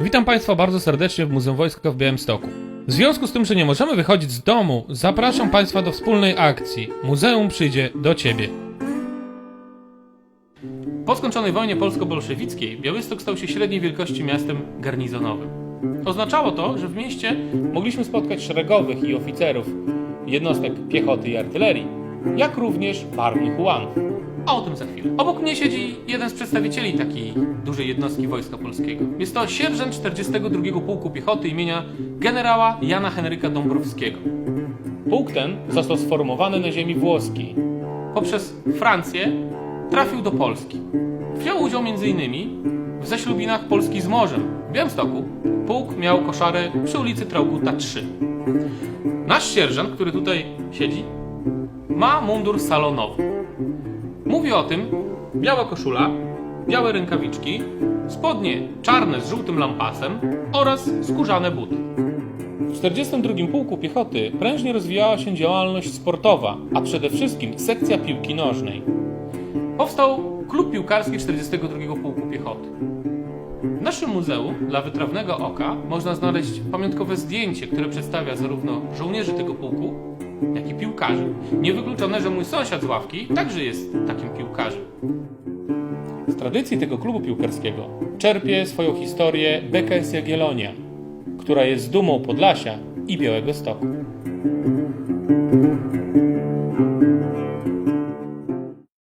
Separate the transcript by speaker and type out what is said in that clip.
Speaker 1: Witam Państwa bardzo serdecznie w Muzeum Wojska w Białymstoku. W związku z tym, że nie możemy wychodzić z domu, zapraszam Państwa do wspólnej akcji. Muzeum przyjdzie do Ciebie. Po skończonej wojnie polsko-bolszewickiej Białystok stał się średniej wielkości miastem garnizonowym. Oznaczało to, że w mieście mogliśmy spotkać szeregowych i oficerów jednostek piechoty i artylerii, jak również barwnych ułanów. A o tym za chwilę. Obok mnie siedzi jeden z przedstawicieli takiej dużej jednostki Wojska Polskiego. Jest to sierżant 42 Pułku Piechoty imienia generała Jana Henryka Dąbrowskiego. Pułk ten został sformowany na ziemi włoskiej. Poprzez Francję trafił do Polski. Wziął udział m.in. w zaślubinach Polski z morzem. W Białymstoku pułk miał koszary przy ulicy Trauguta 3. Nasz sierżant, który tutaj siedzi, ma mundur salonowy. Mówi o tym biała koszula, białe rękawiczki, spodnie czarne z żółtym lampasem oraz skórzane buty. W 42 Pułku Piechoty prężnie rozwijała się działalność sportowa, a przede wszystkim sekcja piłki nożnej. Powstał klub piłkarski 42 Pułku Piechoty. Naszym muzeum dla wytrawnego oka można znaleźć pamiątkowe zdjęcie, które przedstawia zarówno żołnierzy tego pułku, jak i piłkarzy. Niewykluczone, że mój sąsiad z ławki także jest takim piłkarzem. Z tradycji tego klubu piłkarskiego czerpie swoją historię BKS Jagiellonia, która jest dumą Podlasia i Białego Stoku.